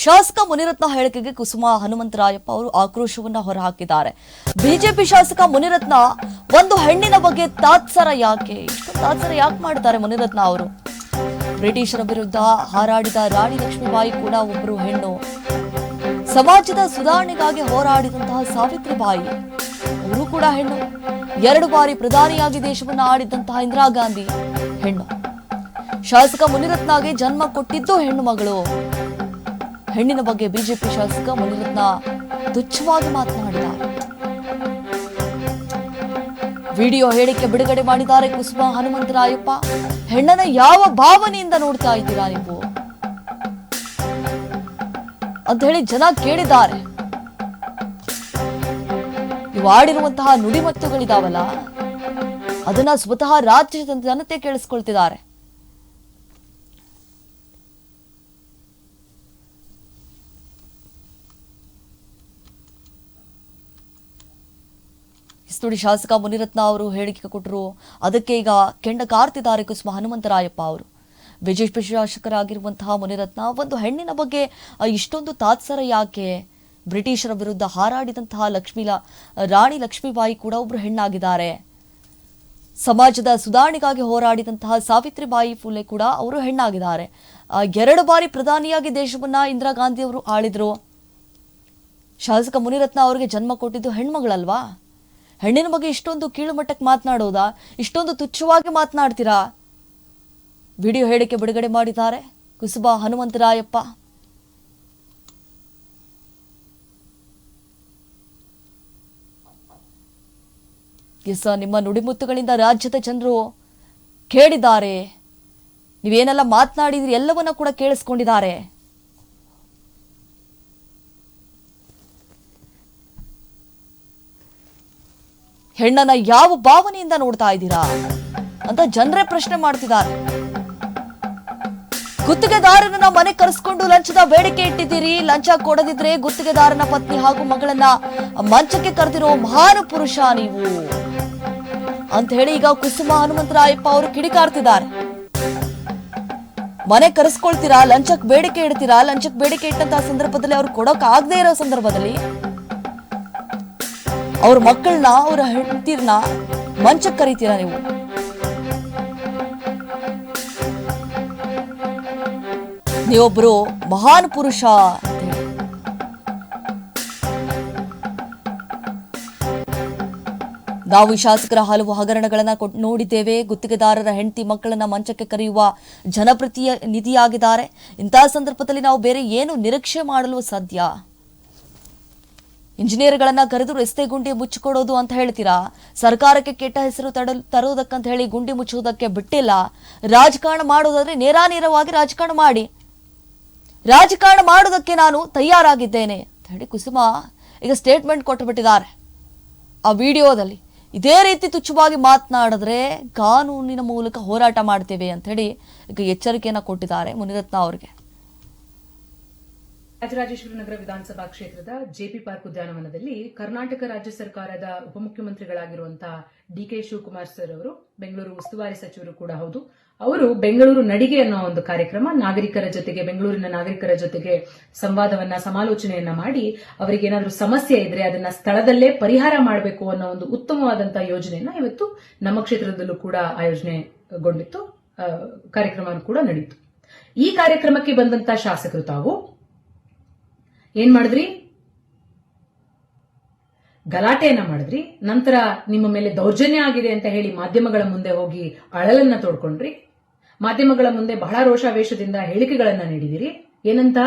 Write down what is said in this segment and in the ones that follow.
ಶಾಸಕ ಮುನಿರತ್ನ ಹೇಳಿಕೆಗೆ ಕುಸುಮ ಹನುಮಂತರಾಯಪ್ಪ ಅವರು ಆಕ್ರೋಶವನ್ನ ಹೊರಹಾಕಿದ್ದಾರೆ. ಬಿಜೆಪಿ ಶಾಸಕ ಮುನಿರತ್ನ, ಒಂದು ಹೆಣ್ಣಿನ ಬಗ್ಗೆ ತಾತ್ಸರ ಯಾಕೆ? ತಾತ್ಸರ ಯಾಕೆ ಮಾಡ್ತಾರೆ ಮುನಿರತ್ನ ಅವರು? ಬ್ರಿಟಿಷರ ವಿರುದ್ಧ ಹಾರಾಡಿದ ರಾಣಿ ಲಕ್ಷ್ಮೀಬಾಯಿ ಕೂಡ ಒಬ್ಬರು ಹೆಣ್ಣು. ಸಮಾಜದ ಸುಧಾರಣೆಗಾಗಿ ಹೋರಾಡಿದಂತಹ ಸಾವಿತ್ರಿಬಾಯಿ, ಅವರು ಕೂಡ ಹೆಣ್ಣು. ಎರಡು ಬಾರಿ ಪ್ರಧಾನಿಯಾಗಿ ದೇಶವನ್ನು ಆಡಿದಂತಹ ಇಂದಿರಾ ಗಾಂಧಿ, ಹೆಣ್ಣು. ಶಾಸಕ ಮುನಿರತ್ನಗೆ ಜನ್ಮ ಕೊಟ್ಟಿದ್ದು ಹೆಣ್ಣು ಮಗಳು. ಹೆಣ್ಣಿನ ಬಗ್ಗೆ ಬಿಜೆಪಿ ಶಾಸಕ ಮುನಿರತ್ನ ತುಚ್ಛವಾಗಿ ಮಾತನಾಡಿದ್ದಾರೆ. ವಿಡಿಯೋ ಹೇಳಿಕೆ ಬಿಡುಗಡೆ ಮಾಡಿದ್ದಾರೆ ಕುಸುಮ ಹನುಮಂತರಾಯಪ್ಪ. ಹೆಣ್ಣನ ಯಾವ ಭಾವನೆಯಿಂದ ನೋಡ್ತಾ ಇದ್ದೀರಾ ನೀವು? ಅಂತ ಹೇಳಿ ಜನ ಕೇಳಿದ್ದಾರೆ. ಆಡಿರುವಂತಹ ನುಡಿಮತ್ತುಗಳಿದಾವಲ್ಲ, ಅದನ್ನ ಸ್ವತಃ ರಾಜ್ಯದ ಜನತೆ ಕೇಳಿಸ್ಕೊಳ್ತಿದ್ದಾರೆ. ಸ್ತುಡಿ ಶಾಸಕ ಮುನಿರತ್ನ ಅವರು ಹೇಳಿಕೆ ಕೊಟ್ಟರು. ಅದಕ್ಕೆ ಈಗ ಕೆಂಡ ಕಾರ್ತಿದ್ದಾರೆ ಕುಸುಮ ಹನುಮಂತರಾಯಪ್ಪ ಅವರು. ಬಿಜೆಪಿ ಶಾಸಕರಾಗಿರುವಂತಹ ಮುನಿರತ್ನ, ಒಂದು ಹೆಣ್ಣಿನ ಬಗ್ಗೆ ಇಷ್ಟೊಂದು ತಾತ್ಸರ ಯಾಕೆ? ಬ್ರಿಟಿಷರ ವಿರುದ್ಧ ಹಾರಾಡಿದಂತಹ ಲಕ್ಷ್ಮೀಲ ರಾಣಿ ಲಕ್ಷ್ಮೀಬಾಯಿ ಕೂಡ ಒಬ್ಬರು ಹೆಣ್ಣಾಗಿದ್ದಾರೆ. ಸಮಾಜದ ಸುಧಾರಣೆಗಾಗಿ ಹೋರಾಡಿದಂತಹ ಸಾವಿತ್ರಿಬಾಯಿ ಫುಲೆ ಕೂಡ ಅವರು ಹೆಣ್ಣಾಗಿದ್ದಾರೆ. ಎರಡು ಬಾರಿ ಪ್ರಧಾನಿಯಾಗಿ ದೇಶವನ್ನ ಇಂದಿರಾ ಗಾಂಧಿ ಅವರು ಆಳಿದ್ರು. ಶಾಸಕ ಮುನಿರತ್ನ ಅವರಿಗೆ ಜನ್ಮ ಕೊಟ್ಟಿದ್ದು ಹೆಣ್ಮಗಳಲ್ವಾ? ಹೆಣ್ಣಿನ ಬಗ್ಗೆ ಇಷ್ಟೊಂದು ಕೀಳು ಮಟ್ಟಕ್ಕೆ ಮಾತನಾಡೋದಾ? ಇಷ್ಟೊಂದು ತುಚ್ಛವಾಗಿ ಮಾತನಾಡ್ತೀರಾ? ವಿಡಿಯೋ ಹೇಳಿಕೆ ಬಿಡುಗಡೆ ಮಾಡಿದ್ದಾರೆ. ಕುಸುಬಾ ಹನುಮಂತರಾಯಪ್ಪ. ಎಸ್ ನಿಮ್ಮ ನುಡಿಮುತ್ತುಗಳಿಂದ ರಾಜ್ಯದ ಜನರು ಕೇಳಿದ್ದಾರೆ. ನೀವೇನೆಲ್ಲ ಮಾತನಾಡಿದ್ರಿ, ಎಲ್ಲವನ್ನ ಕೂಡ ಕೇಳಿಸ್ಕೊಂಡಿದ್ದಾರೆ. ಹೆಣ್ಣನ್ನ ಯಾವ ಭಾವನೆಯಿಂದ ನೋಡ್ತಾ ಇದ್ದೀರಾ ಅಂತ ಜನರೇ ಪ್ರಶ್ನೆ ಮಾಡ್ತಿದ್ದಾರೆ. ಗುತ್ತಿಗೆದಾರನನ್ನ ಮನೆ ಕರೆಸ್ಕೊಂಡು ಲಂಚದ ಬೇಡಿಕೆ ಇಟ್ಟಿದ್ದೀರಿ. ಲಂಚ ಕೊಡದಿದ್ರೆ ಗುತ್ತಿಗೆದಾರನ ಪತ್ನಿ ಹಾಗೂ ಮಗಳನ್ನ ಮಂಚಕ್ಕೆ ಕರೆದಿರೋ ಮಹಾನ್ ಪುರುಷ ನೀವು. ಅಂತ ಹೇಳಿ ಈಗ ಕುಸುಮ ಹನುಮಂತರಾಯಪ್ಪ ಅವರು ಕಿಡಿಕಾರ್ತಿದ್ದಾರೆ. ಮನೆ ಕರೆಸ್ಕೊಳ್ತೀರಾ? ಲಂಚಕ್ ಬೇಡಿಕೆ ಇಡ್ತೀರಾ? ಲಂಚಕ್ಕೆ ಬೇಡಿಕೆ ಇಟ್ಟಂತಹ ಸಂದರ್ಭದಲ್ಲಿ ಅವ್ರು ಕೊಡೋಕ್ ಆಗದೆ ಇರೋ ಸಂದರ್ಭದಲ್ಲಿ ಅವ್ರ ಮಕ್ಕಳನ್ನ ಅವ್ರ ಹೆಂಡತಿರ್ನ ಮಂಚಕ್ಕೆ ಕರಿತೀರಾ ನೀವು? ನೀವೊಬ್ರು ಮಹಾನ್ ಪುರುಷ ನಾವು ಶಾಸಕರ ಹಲವು ಹಗರಣಗಳನ್ನ ನೋಡಿದ್ದೇವೆ. ಗುತ್ತಿಗೆದಾರರ ಹೆಂಡತಿ ಮಕ್ಕಳನ್ನ ಮಂಚಕ್ಕೆ ಕರೆಯುವ ಜನಪ್ರತಿಯ ನಿಧಿಯಾಗಿದ್ದಾರೆ ಇಂತಹ ಸಂದರ್ಭದಲ್ಲಿ ನಾವು ಬೇರೆ ಏನು ನಿರೀಕ್ಷೆ ಮಾಡಲು ಸಾಧ್ಯ? ಇಂಜಿನಿಯರ್ಗಳನ್ನ ಕರೆದು ರಸ್ತೆ ಗುಂಡಿ ಮುಚ್ಚಿಕೊಡೋದು ಅಂತ ಹೇಳ್ತೀರಾ? ಸರ್ಕಾರಕ್ಕೆ ಕೆಟ್ಟ ಹೆಸರು ತಡಲು ತರುವುದಕ್ಕಂತ ಹೇಳಿ ಗುಂಡಿ ಮುಚ್ಚುವುದಕ್ಕೆ ಬಿಟ್ಟಿಲ್ಲ. ರಾಜಕಾರಣ ಮಾಡೋದಾದ್ರೆ ನೇರಾನೇರವಾಗಿ ರಾಜಕಾರಣ ಮಾಡಿ. ರಾಜಕಾರಣ ಮಾಡೋದಕ್ಕೆ ನಾನು ತಯಾರಾಗಿದ್ದೇನೆ. ಅಂತ ಹೇಳಿ ಕುಸುಮ ಈಗ ಸ್ಟೇಟ್ಮೆಂಟ್ ಕೊಟ್ಟು ಬಿಟ್ಟಿದ್ದಾರೆ ಆ ವಿಡಿಯೋದಲ್ಲಿ ಇದೇ ರೀತಿ ತುಚ್ಛವಾಗಿ ಮಾತನಾಡಿದ್ರೆ ಕಾನೂನಿನ ಮೂಲಕ ಹೋರಾಟ ಮಾಡ್ತೇವೆ ಅಂತ ಹೇಳಿ ಈಗ ಎಚ್ಚರಿಕೆಯನ್ನು ಕೊಟ್ಟಿದ್ದಾರೆ ಮುನಿರತ್ನ ಅವರಿಗೆ. ರಾಜರಾಜೇಶ್ವರಿ ನಗರ ವಿಧಾನಸಭಾ ಕ್ಷೇತ್ರದ ಜೆಪಿ ಪಾರ್ಕ್ ಉದ್ಯಾನವನದಲ್ಲಿ ಕರ್ನಾಟಕ ರಾಜ್ಯ ಸರ್ಕಾರದ ಉಪಮುಖ್ಯಮಂತ್ರಿಗಳಾಗಿರುವಂತಹ ಡಿಕೆ ಶಿವಕುಮಾರ್ ಸರ್ ಅವರು, ಬೆಂಗಳೂರು ಉಸ್ತುವಾರಿ ಸಚಿವರು ಕೂಡ ಹೌದು. ಅವರು ಬೆಂಗಳೂರು ನಡಿಗೆ ಅನ್ನೋ ಒಂದು ಕಾರ್ಯಕ್ರಮ, ನಾಗರಿಕರ ಜೊತೆಗೆ ಬೆಂಗಳೂರಿನ ನಾಗರಿಕರ ಜೊತೆಗೆ ಸಂವಾದವನ್ನ, ಸಮಾಲೋಚನೆಯನ್ನ ಮಾಡಿ ಅವರಿಗೆ ಏನಾದರೂ ಸಮಸ್ಯೆ ಇದ್ರೆ ಅದನ್ನ ಸ್ಥಳದಲ್ಲೇ ಪರಿಹಾರ ಮಾಡಬೇಕು ಅನ್ನೋ ಒಂದು ಉತ್ತಮವಾದಂತಹ ಯೋಜನೆಯನ್ನ ಇವತ್ತು ನಮ್ಮ ಕ್ಷೇತ್ರದಲ್ಲೂ ಕೂಡ ಆಯೋಜನೆಗೊಂಡಿತ್ತು ಕಾರ್ಯಕ್ರಮ ಕೂಡ ನಡೆಯಿತು ಈ ಕಾರ್ಯಕ್ರಮಕ್ಕೆ ಬಂದಂತಹ ಶಾಸಕರು ತಾವು ಏನ್ ಮಾಡಿದ್ರಿ? ಗಲಾಟೆಯನ್ನ ಮಾಡಿದ್ರಿ. ನಂತರ ನಿಮ್ಮ ಮೇಲೆ ದೌರ್ಜನ್ಯ ಆಗಿದೆ ಅಂತ ಹೇಳಿ ಮಾಧ್ಯಮಗಳ ಮುಂದೆ ಹೋಗಿ ಅಳಲನ್ನ ತೋಡ್ಕೊಂಡ್ರಿ. ಮಾಧ್ಯಮಗಳ ಮುಂದೆ ಬಹಳ ರೋಷಾವೇಶದಿಂದ ಹೇಳಿಕೆಗಳನ್ನ ನೀಡಿದಿರಿ. ಏನಂತ?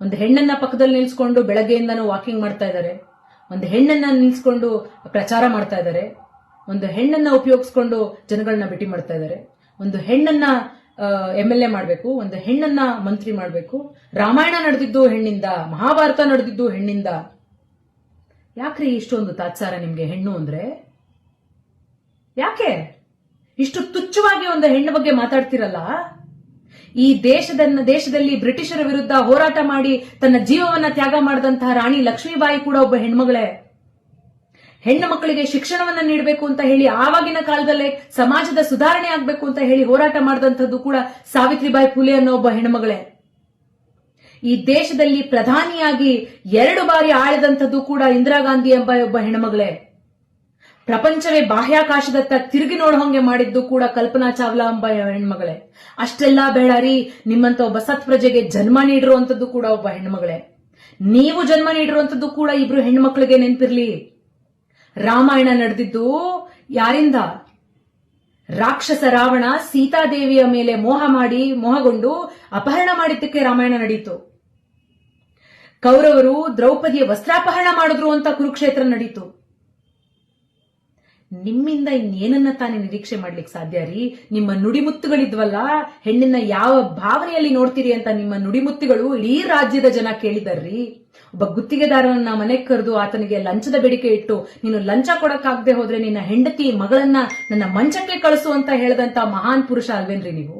ಒಂದು ಹೆಣ್ಣನ್ನ ಪಕ್ಕದಲ್ಲಿ ನಿಲ್ಸ್ಕೊಂಡು ಬೆಳಗ್ಗೆಯಿಂದನೂ ವಾಕಿಂಗ್ ಮಾಡ್ತಾ ಇದ್ದಾರೆ. ಒಂದು ಹೆಣ್ಣನ್ನ ನಿಲ್ಸ್ಕೊಂಡು ಪ್ರಚಾರ ಮಾಡ್ತಾ ಇದ್ದಾರೆ. ಒಂದು ಹೆಣ್ಣನ್ನ ಉಪಯೋಗಿಸ್ಕೊಂಡು ಜನಗಳನ್ನ ಭೇಟಿ ಮಾಡ್ತಾ ಇದ್ದಾರೆ. ಒಂದು ಹೆಣ್ಣನ್ನ ಎಂ ಎಲ್ ಎ ಮಾಡಬೇಕು, ಒಂದು ಹೆಣ್ಣನ್ನ ಮಂತ್ರಿ ಮಾಡಬೇಕು. ರಾಮಾಯಣ ನಡೆದಿದ್ದು ಹೆಣ್ಣಿಂದ, ಮಹಾಭಾರತ ನಡೆದಿದ್ದು ಹೆಣ್ಣಿಂದ. ಯಾಕ್ರಿ ಇಷ್ಟೊಂದು ತಾತ್ಸಾರ ನಿಮ್ಗೆ ಹೆಣ್ಣು ಅಂದ್ರೆ? ಯಾಕೆ? ಇಷ್ಟು ತುಚ್ಛವಾಗಿ ಒಂದು ಹೆಣ್ಣು ಬಗ್ಗೆ ಮಾತಾಡ್ತಿರಲ್ಲ? ಈ ದೇಶದ ದೇಶದಲ್ಲಿ ಬ್ರಿಟಿಷರ ವಿರುದ್ಧ ಹೋರಾಟ ಮಾಡಿ ತನ್ನ ಜೀವವನ್ನ ತ್ಯಾಗ ಮಾಡಿದಂತಹ ರಾಣಿ ಲಕ್ಷ್ಮೀಬಾಯಿ ಕೂಡ ಒಬ್ಬ ಹೆಣ್ಮಗಳೇ. ಹೆಣ್ಣು ಮಕ್ಕಳಿಗೆ ಶಿಕ್ಷಣವನ್ನ ನೀಡಬೇಕು ಅಂತ ಹೇಳಿ ಆವಾಗಿನ ಕಾಲದಲ್ಲೇ ಸಮಾಜದ ಸುಧಾರಣೆ ಆಗಬೇಕು ಅಂತ ಹೇಳಿ ಹೋರಾಟ ಮಾಡಿದಂಥದ್ದು ಕೂಡ ಸಾವಿತ್ರಿಬಾಯಿ ಫುಲೆ ಅನ್ನೋ ಒಬ್ಬ ಹೆಣ್ಮಗಳೇ ಈ ದೇಶದಲ್ಲಿ ಪ್ರಧಾನಿಯಾಗಿ ಎರಡು ಬಾರಿ ಆಳದಂಥದ್ದು ಕೂಡ ಇಂದಿರಾ ಗಾಂಧಿ ಎಂಬ ಒಬ್ಬ ಹೆಣ್ಮಗಳೇ ಪ್ರಪಂಚವೇ ಬಾಹ್ಯಾಕಾಶದತ್ತ ತಿರುಗಿ ನೋಡೋಂಗೆ ಮಾಡಿದ್ದು ಕೂಡ ಕಲ್ಪನಾ ಚಾವ್ಲಾ ಎಂಬ ಹೆಣ್ಮಗಳೇ ಅಷ್ಟೆಲ್ಲ ಬೇಡ ನಿಮ್ಮಂತ ಒಬ್ಬ ಸತ್ ಪ್ರಜೆಗೆ ಜನ್ಮ ನೀಡಿರುವಂತದ್ದು ಕೂಡ ಒಬ್ಬ ಹೆಣ್ಮಗಳೇ ನೀವು ಜನ್ಮ ನೀಡಿರುವಂತದ್ದು ಕೂಡ ಇಬ್ರು ಹೆಣ್ಮಕ್ಳಿಗೆ ನೆನ್ಪಿರ್ಲಿ. ರಾಮಾಯಣ ನಡೆದಿದ್ದು ಯಾರಿಂದ? ರಾಕ್ಷಸ ರಾವಣ ಸೀತಾದೇವಿಯ ಮೇಲೆ ಮೋಹ ಮಾಡಿ ಮೋಹಗೊಂಡು ಅಪಹರಣ ಮಾಡಿದ್ದಕ್ಕೆ ರಾಮಾಯಣ ನಡೀತು ಕೌರವರು ದ್ರೌಪದಿಯ ವಸ್ತ್ರಾಪಹರಣ ಮಾಡಿದ್ರು ಅಂತ ಕುರುಕ್ಷೇತ್ರ ನಡೀತು ನಿಮ್ಮಿಂದ ಇನ್ನೇನನ್ನ ತಾನೇ ನಿರೀಕ್ಷೆ ಮಾಡ್ಲಿಕ್ಕೆ ಸಾಧ್ಯ ರೀ? ನಿಮ್ಮ ನುಡಿಮುತ್ತುಗಳಿದ್ವಲ್ಲ, ಹೆಣ್ಣಿನ ಯಾವ ಭಾವನೆಯಲ್ಲಿ ನೋಡ್ತೀರಿ ಅಂತ ನಿಮ್ಮ ನುಡಿಮುತ್ತುಗಳು ಇಡೀ ರಾಜ್ಯದ ಜನ ಕೇಳಿದಾರ್ರಿ? ಒಬ್ಬ ಗುತ್ತಿಗೆದಾರನನ್ನ ಮನೆಗೆ ಕರೆದು ಆತನಿಗೆ ಲಂಚದ ಬೇಡಿಕೆ ಇಟ್ಟು, ನೀನು ಲಂಚ ಕೊಡಕ್ಕಾಗದೆ ಹೋದ್ರೆ ನಿನ್ನ ಹೆಂಡತಿ ಮಗಳನ್ನ ನನ್ನ ಮಂಚಕ್ಕೆ ಕಳಿಸು ಅಂತ ಹೇಳದಂತ ಮಹಾನ್ ಪುರುಷ ಅಲ್ವೇನ್ರಿ ನೀವು?